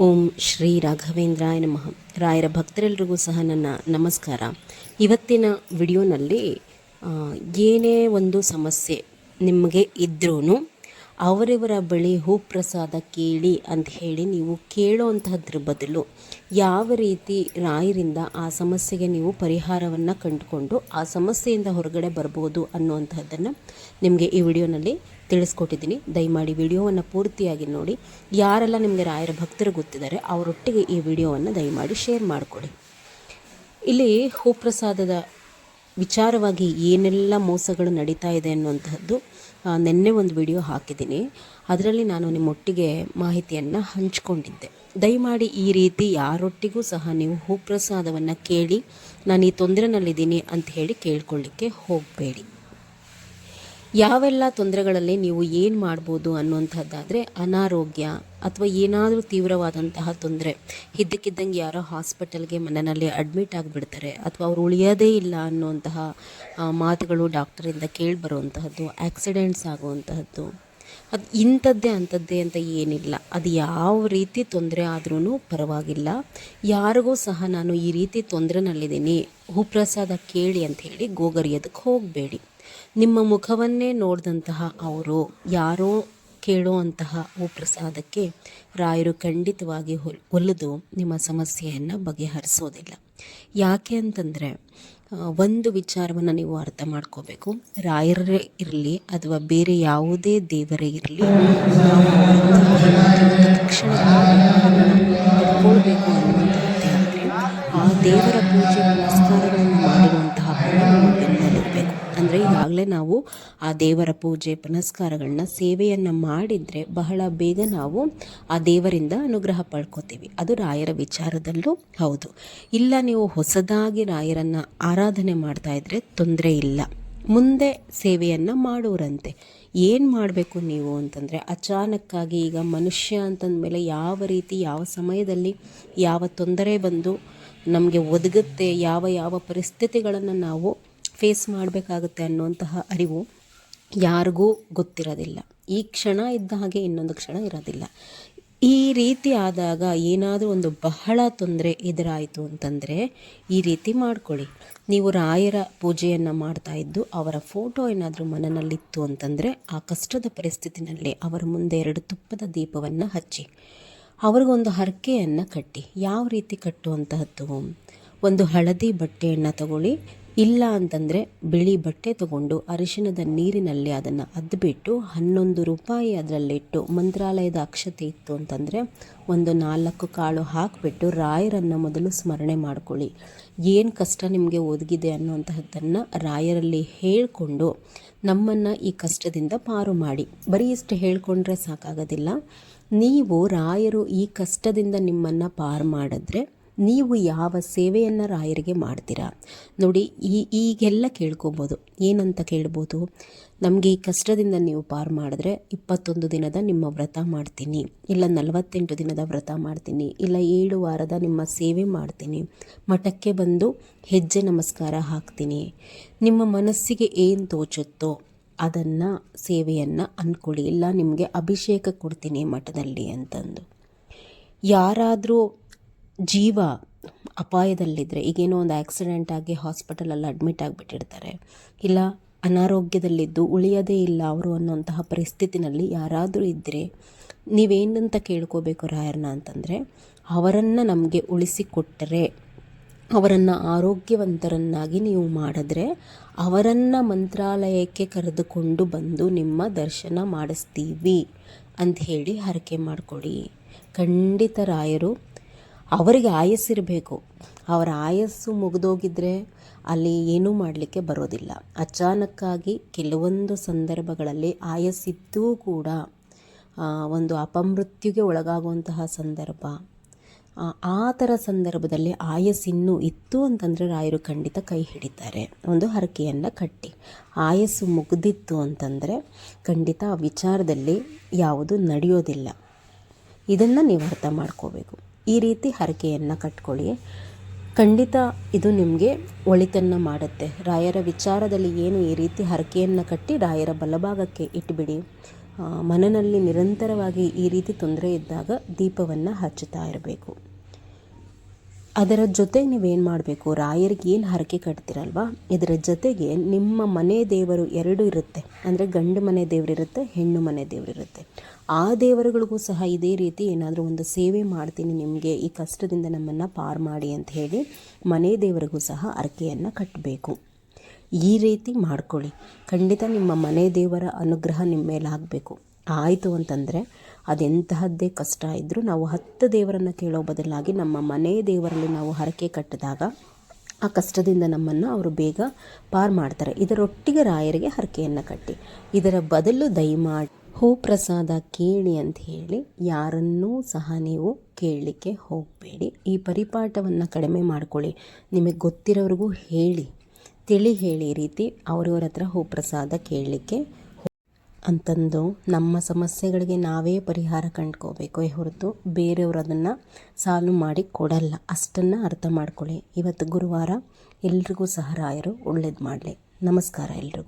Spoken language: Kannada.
ಓಂ ಶ್ರೀ ರಾಘವೇಂದ್ರಾಯ ನಮಃ. ರಾಯರ ಭಕ್ತರೆಲ್ಲರಿಗೂ ಸಹ ನನ್ನ ನಮಸ್ಕಾರ. ಇವತ್ತಿನ ವಿಡಿಯೋನಲ್ಲಿ ಏನೇ ಒಂದು ಸಮಸ್ಯೆ ನಿಮಗೆ ಇದ್ರೂ ಅವರವರ ಬಳಿ ಹೂಪ್ರಸಾದ ಕೇಳಿ ಅಂತ ಹೇಳಿ ನೀವು ಕೇಳೋವಂತಹದ್ರ ಬದಲು ಯಾವ ರೀತಿ ರಾಯರಿಂದ ಆ ಸಮಸ್ಯೆಗೆ ನೀವು ಪರಿಹಾರವನ್ನು ಕಂಡುಕೊಂಡು ಆ ಸಮಸ್ಯೆಯಿಂದ ಹೊರಗಡೆ ಬರ್ಬೋದು ಅನ್ನುವಂಥದ್ದನ್ನು ನಿಮಗೆ ಈ ವಿಡಿಯೋನಲ್ಲಿ ತಿಳಿಸ್ಕೊಟ್ಟಿದ್ದೀನಿ. ದಯಮಾಡಿ ವಿಡಿಯೋವನ್ನು ಪೂರ್ತಿಯಾಗಿ ನೋಡಿ. ಯಾರೆಲ್ಲ ನಿಮಗೆ ರಾಯರ ಭಕ್ತರು ಗೊತ್ತಿದ್ದಾರೆ, ಅವರೊಟ್ಟಿಗೆ ಈ ವಿಡಿಯೋವನ್ನು ದಯಮಾಡಿ ಶೇರ್ ಮಾಡಿಕೊಡಿ. ಇಲ್ಲಿ ಹೂಪ್ರಸಾದದ ವಿಚಾರವಾಗಿ ಏನೆಲ್ಲ ಮೋಸಗಳು ನಡೀತಾ ಇದೆ ಅನ್ನುವಂಥದ್ದು ನಿನ್ನೆ ಒಂದು ವಿಡಿಯೋ ಹಾಕಿದ್ದೀನಿ. ಅದರಲ್ಲಿ ನಾನು ನಿಮ್ಮೊಟ್ಟಿಗೆ ಮಾಹಿತಿಯನ್ನು ಹಂಚಿಕೊಂಡಿದ್ದೆ. ದಯಮಾಡಿ ಈ ರೀತಿ ಯಾರೊಟ್ಟಿಗೂ ಸಹ ನೀವು ಹೂಪ್ರಸಾದವನ್ನು ಕೇಳಿ, ನಾನು ಈ ತೊಂದರೆನಲ್ಲಿದ್ದೀನಿ ಅಂತ ಹೇಳಿ ಕೇಳ್ಕೊಳ್ಳಿಕ್ಕೆ ಹೋಗಬೇಡಿ. ಯಾವೆಲ್ಲ ತೊಂದರೆಗಳಲ್ಲಿ ನೀವು ಏನು ಮಾಡ್ಬೋದು ಅನ್ನುವಂಥದ್ದಾದರೆ ಅನಾರೋಗ್ಯ ಅಥವಾ ಏನಾದರೂ ತೀವ್ರವಾದಂತಹ ತೊಂದರೆ. ಇದ್ದಕ್ಕಿದ್ದಂಗೆ ಯಾರೋ ಹಾಸ್ಪಿಟಲ್ಗೆ ಮನೆಯಲ್ಲಿ ಅಡ್ಮಿಟ್ ಆಗಿಬಿಡ್ತಾರೆ ಅಥವಾ ಅವರು ಉಳಿಯೋದೇ ಇಲ್ಲ ಅನ್ನುವಂತಹ ಮಾತುಗಳು ಡಾಕ್ಟರಿಂದ ಕೇಳಿ ಬರುವಂತಹದ್ದು ಆಕ್ಸಿಡೆಂಟ್ಸ್ ಆಗುವಂತಹದ್ದು. ಅದು ಇಂಥದ್ದೇ ಅಂಥದ್ದೇ ಅಂತ ಏನಿಲ್ಲ. ಅದು ಯಾವ ರೀತಿ ತೊಂದರೆ ಆದ್ರೂ ಪರವಾಗಿಲ್ಲ. ಯಾರಿಗೂ ಸಹ ನಾನು ಈ ರೀತಿ ತೊಂದರೆನಲ್ಲಿದ್ದೀನಿ. ಹೂಪ್ರಸಾದ ಕೇಳಿ ಅಂತ ಹೇಳಿ ಗೋಗರಿಯೋದಕ್ಕೆ ಹೋಗಬೇಡಿ. ನಿಮ್ಮ ಮುಖವನ್ನೇ ನೋಡಿದಂತಹ ಅವರು, ಯಾರೋ ಕೇಳುವಂತಹ ಹೂಪ್ರಸಾದಕ್ಕೆ ರಾಯರು ಖಂಡಿತವಾಗಿ ಹೊಲ್, ಒಲಿದು ನಿಮ್ಮ ಸಮಸ್ಯೆಯನ್ನು ಬಗೆಹರಿಸೋದಿಲ್ಲ. ಯಾಕೆ ಅಂತಂದರೆ ಒಂದು ವಿಚಾರವನ್ನು ನೀವು ಅರ್ಥ ಮಾಡ್ಕೋಬೇಕು. ರಾಯರೇ ಇರಲಿ ಅಥವಾ ಬೇರೆ ಯಾವುದೇ ದೇವರೇ ಇರಲಿ ನಾವು ಆ ದೇವರ ಪೂಜೆ, ಪುನಸ್ಕಾರಗಳನ್ನ ಸೇವೆಯನ್ನು ಮಾಡಿದರೆ ಬಹಳ ಬೇಗ ನಾವು ಆ ದೇವರಿಂದ ಅನುಗ್ರಹ ಪಡ್ಕೋತೀವಿ. ಅದು ರಾಯರ ವಿಚಾರದಲ್ಲೂ ಹೌದು. ಇಲ್ಲ ನೀವು ಹೊಸದಾಗಿ ರಾಯರನ್ನು ಆರಾಧನೆ ಮಾಡ್ತಾ ಇದ್ರೆ ತೊಂದರೆ ಇಲ್ಲ. ಮುಂದೆ ಸೇವೆಯನ್ನು ಮಾಡೋರಂತೆ ಏನು ಮಾಡಬೇಕು ನೀವು ಅಂತಂದರೆ ಅಚಾನಕ್ಕಾಗಿ ಈಗ ಮನುಷ್ಯ ಅಂತಂದಮೇಲೆ ಯಾವ ರೀತಿ, ಯಾವ ಸಮಯದಲ್ಲಿ ಯಾವ ತೊಂದರೆ ಬಂದು ನಮಗೆ ಒದಗುತ್ತೆ, ಯಾವ ಯಾವ ಪರಿಸ್ಥಿತಿಗಳನ್ನು ನಾವು ಫೇಸ್ ಮಾಡಬೇಕಾಗುತ್ತೆ ಅನ್ನುವಂತಹ ಅರಿವು ಯಾರಿಗೂ ಗೊತ್ತಿರೋದಿಲ್ಲ. ಈ ಕ್ಷಣ ಇದ್ದ ಹಾಗೆ ಇನ್ನೊಂದು ಕ್ಷಣ ಇರೋದಿಲ್ಲ. ಈ ರೀತಿ ಆದಾಗ ಏನಾದರೂ ಒಂದು ಬಹಳ ತೊಂದರೆ ಎದುರಾಯಿತು ಅಂತಂದರೆ ಈ ರೀತಿ ಮಾಡ್ಕೊಳ್ಳಿ. ನೀವು ರಾಯರ ಪೂಜೆಯನ್ನು ಮಾಡ್ತಾ ಇದ್ದು ಅವರ ಫೋಟೋ ಏನಾದರೂ ಮನನಲ್ಲಿತ್ತು ಅಂತಂದರೆ ಆ ಕಷ್ಟದ ಪರಿಸ್ಥಿತಿನಲ್ಲಿ ಅವರ ಮುಂದೆ ಎರಡು ತುಪ್ಪದ ದೀಪವನ್ನು ಹಚ್ಚಿ. ಅವ್ರಿಗೊಂದು ಹರಕೆಯನ್ನು ಕಟ್ಟಿ. ಯಾವ ರೀತಿ ಕಟ್ಟುವಂತಹದ್ದು? ಒಂದು ಹಳದಿ ಬಟ್ಟೆಯನ್ನು ತಗೊಳ್ಳಿ ಇಲ್ಲ ಅಂತಂದರೆ ಬಿಳಿ ಬಟ್ಟೆ ತಗೊಂಡು ಅರಿಶಿಣದ ನೀರಿನಲ್ಲಿ ಅದನ್ನು ಅದ್ಬಿಟ್ಟು ಹನ್ನೊಂದು ರೂಪಾಯಿ ಅದರಲ್ಲಿಟ್ಟು ಮಂತ್ರಾಲಯದ ಅಕ್ಷತೆ ಇತ್ತು ಅಂತಂದರೆ ಒಂದು ನಾಲ್ಕು ಕಾಳು ಹಾಕಿಬಿಟ್ಟು ರಾಯರನ್ನು ಮೊದಲು ಸ್ಮರಣೆ ಮಾಡ್ಕೊಳ್ಳಿ. ಏನು ಕಷ್ಟ ನಿಮಗೆ ಒದಗಿದೆ ಅನ್ನುವಂತಹದ್ದನ್ನು ರಾಯರಲ್ಲಿ ಹೇಳಿಕೊಂಡು ನಮ್ಮನ್ನು ಈ ಕಷ್ಟದಿಂದ ಪಾರು ಮಾಡಿ. ಬರೀ ಇಷ್ಟು ಹೇಳಿಕೊಂಡ್ರೆ ಸಾಕಾಗೋದಿಲ್ಲ. ನೀವು ರಾಯರು ಈ ಕಷ್ಟದಿಂದ ನಿಮ್ಮನ್ನು ಪಾರು ಮಾಡಿದ್ರೆ ನೀವು ಯಾವ ಸೇವೆಯನ್ನು ರಾಯರಿಗೆ ಮಾಡ್ತೀರಾ? ನೋಡಿ, ಈ, ಈಗೆಲ್ಲ ಕೇಳ್ಕೊಬೋದು. ಏನಂತ ಕೇಳ್ಬೋದು? ನಮಗೆ ಈ ಕಷ್ಟದಿಂದ ನೀವು ಪಾರು ಮಾಡಿದ್ರೆ ಇಪ್ಪತ್ತೊಂದು ದಿನದ ನಿಮ್ಮ ವ್ರತ ಮಾಡ್ತೀನಿ, ಇಲ್ಲ ನಲವತ್ತೆಂಟು ದಿನದ ವ್ರತ ಮಾಡ್ತೀನಿ, ಇಲ್ಲ ಏಳು ವಾರದ ನಿಮ್ಮ ಸೇವೆ ಮಾಡ್ತೀನಿ, ಮಠಕ್ಕೆ ಬಂದು ಹೆಜ್ಜೆ ನಮಸ್ಕಾರ ಹಾಕ್ತೀನಿ. ನಿಮ್ಮ ಮನಸ್ಸಿಗೆ ಏನು ತೋಚುತ್ತೋ ಅದನ್ನು, ಸೇವೆಯನ್ನು ಅಂದ್ಕೊಳ್ಳಿ ಇಲ್ಲ ನಿಮಗೆ ಅಭಿಷೇಕ ಕೊಡ್ತೀನಿ ಮಠದಲ್ಲಿ ಅಂತಂದು. ಯಾರಾದರೂ ಜೀವ ಅಪಾಯದಲ್ಲಿದ್ದರೆ ಈಗೇನೋ ಒಂದು ಆಕ್ಸಿಡೆಂಟ್ ಆಗಿ ಹಾಸ್ಪಿಟಲಲ್ಲಿ ಅಡ್ಮಿಟ್ ಆಗಿಬಿಟ್ಟಿರ್ತಾರೆ. ಇಲ್ಲ, ಅನಾರೋಗ್ಯದಲ್ಲಿದ್ದು ಉಳಿಯೋದೇ ಇಲ್ಲ ಅವರು ಅನ್ನೋಂತಹ ಪರಿಸ್ಥಿತಿನಲ್ಲಿ ಯಾರಾದರೂ ಇದ್ದರೆ ನೀವೇನಂತ ಕೇಳ್ಕೋಬೇಕು ರಾಯರನ್ನ ಅಂತಂದರೆ, ಅವರನ್ನು ನಮಗೆ ಉಳಿಸಿಕೊಟ್ಟರೆ ಅವರನ್ನು ಆರೋಗ್ಯವಂತರನ್ನಾಗಿ ನೀವು ಮಾಡಿದ್ರೆ ಅವರನ್ನು ಮಂತ್ರಾಲಯಕ್ಕೆ ಕರೆದುಕೊಂಡು ಬಂದು ನಿಮ್ಮ ದರ್ಶನ ಮಾಡಿಸ್ತೀವಿ ಅಂತ ಹೇಳಿ ಹರಕೆ ಮಾಡಿಕೊಡಿ. ಖಂಡಿತ ರಾಯರು ಅವರಿಗೆ ಆಯಸ್ಸಿರಬೇಕು. ಅವರ ಆಯಸ್ಸು ಮುಗಿದೋಗಿದ್ರೆ ಅಲ್ಲಿ ಏನೂ ಮಾಡಲಿಕ್ಕೆ ಬರೋದಿಲ್ಲ. ಅಚಾನಕ್ಕಾಗಿ ಕೆಲವೊಂದು ಸಂದರ್ಭಗಳಲ್ಲಿ ಆಯಸ್ಸಿದ್ದೂ ಕೂಡ ಒಂದು ಅಪಮೃತ್ಯುಗೆ ಒಳಗಾಗುವಂತಹ ಸಂದರ್ಭ. ಆ- ಥರ ಸಂದರ್ಭದಲ್ಲಿ ಆಯಸ್ಸಿನ್ನೂ ಇತ್ತು ಅಂತಂದರೆ ರಾಯರು ಖಂಡಿತ ಕೈ ಹಿಡಿತಾರೆ. ಒಂದು ಹರಕೆಯನ್ನು ಕಟ್ಟಿ. ಆಯಸ್ಸು ಮುಗ್ದಿತ್ತು ಅಂತಂದರೆ ಖಂಡಿತ ಆ ವಿಚಾರದಲ್ಲಿ ಯಾವುದು ನಡೆಯೋದಿಲ್ಲ. ಇದನ್ನು ನೀವು ಅರ್ಥ ಮಾಡ್ಕೋಬೇಕು. ಈ ರೀತಿ ಹರಕೆಯನ್ನು ಕಟ್ಕೊಳ್ಳಿ. ಖಂಡಿತ ಇದು ನಿಮಗೆ ಒಳಿತನ್ನು ಮಾಡುತ್ತೆ. ರಾಯರ ವಿಚಾರದಲ್ಲಿ ಏನು ಈ ರೀತಿ ಹರಕೆಯನ್ನು ಕಟ್ಟಿ ರಾಯರ ಬಲಭಾಗಕ್ಕೆ ಇಟ್ಬಿಡಿ. ಮನನಲ್ಲಿ ನಿರಂತರವಾಗಿ ಈ ರೀತಿ ತೊಂದರೆ ಇದ್ದಾಗ ದೀಪವನ್ನು ಹಚ್ಚುತ್ತಾ ಇರಬೇಕು. ಅದರ ಜೊತೆ ನೀವೇನು ಮಾಡಬೇಕು? ರಾಯರಿಗೆ ಏನು ಹರಕೆ ಕಟ್ತೀರಲ್ವ? ಇದರ ಜೊತೆಗೆ ನಿಮ್ಮ ಮನೆ ದೇವರು ಎರಡು ಇರುತ್ತೆ. ಅಂದರೆ ಗಂಡು ಮನೆ ದೇವರಿರುತ್ತೆ ಹೆಣ್ಣು ಮನೆ ದೇವರಿರುತ್ತೆ ಆ ದೇವರುಗಳಿಗೂ ಸಹ ಇದೇ ರೀತಿ ಏನಾದರೂ ಒಂದು ಸೇವೆ ಮಾಡ್ತೀನಿ ನಿಮಗೆ, ಈ ಕಷ್ಟದಿಂದ ನಮ್ಮನ್ನು ಪಾರು ಮಾಡಿ ಅಂತ ಹೇಳಿ ಮನೆ ದೇವರಿಗೂ ಸಹ ಹರಕೆಯನ್ನು ಕಟ್ಟಬೇಕು ಈ ರೀತಿ ಮಾಡ್ಕೊಳ್ಳಿ. ಖಂಡಿತ ನಿಮ್ಮ ಮನೆ ದೇವರ ಅನುಗ್ರಹ ನಿಮ್ಮ ಮೇಲೆ ಆಗಬೇಕು. ಆಯಿತು ಅಂತಂದರೆ ಅದೆಂತಹದ್ದೇ ಕಷ್ಟ ಇದ್ದರೂ ನಾವು ಹತ್ತು ದೇವರನ್ನು ಕೇಳೋ ಬದಲಾಗಿ ನಮ್ಮ ಮನೆ ದೇವರಲ್ಲಿ ನಾವು ಹರಕೆ ಕಟ್ಟಿದಾಗ ಆ ಕಷ್ಟದಿಂದ ನಮ್ಮನ್ನು ಅವರು ಬೇಗ ಪಾರು ಮಾಡ್ತಾರೆ. ಇದರೊಟ್ಟಿಗೆ ರಾಯರಿಗೆ ಹರಕೆಯನ್ನು ಕಟ್ಟಿ. ಇದರ ಬದಲು ದಯಮಾಡಿ, ಹೂ ಪ್ರಸಾದ ಕೇಳಿ ಅಂತ ಹೇಳಿ ಯಾರನ್ನೂ ಸಹ ನೀವು ಕೇಳಲಿಕ್ಕೆ ಹೋಗಬೇಡಿ. ಈ ಪರಿಪಾಠವನ್ನು ಕಡಿಮೆ ಮಾಡ್ಕೊಳ್ಳಿ. ನಿಮಗೆ ಗೊತ್ತಿರೋರಿಗೂ ಹೇಳಿ. ತಿಳಿ ಹೇಳಿ ರೀತಿ ಅವ್ರವ್ರ ಹತ್ರ ಹೂ ಪ್ರಸಾದ ಕೇಳಲಿಕ್ಕೆ ಅಂತಂದು ನಮ್ಮ ಸಮಸ್ಯೆಗಳಿಗೆ ನಾವೇ ಪರಿಹಾರ ಕಂಡ್ಕೋಬೇಕು. ಹೊರತು ಬೇರೆಯವರು ಅದನ್ನು ಸಾಲ್ವ್ ಮಾಡಿ ಕೊಡಲ್ಲ. ಅಷ್ಟನ್ನು ಅರ್ಥ ಮಾಡ್ಕೊಳ್ಳಿ. ಇವತ್ತು ಗುರುವಾರ ಎಲ್ರಿಗೂ ಸಹ ರಾಯರು ಒಳ್ಳೇದು ಮಾಡಲಿ. ನಮಸ್ಕಾರ ಎಲ್ರಿಗೂ.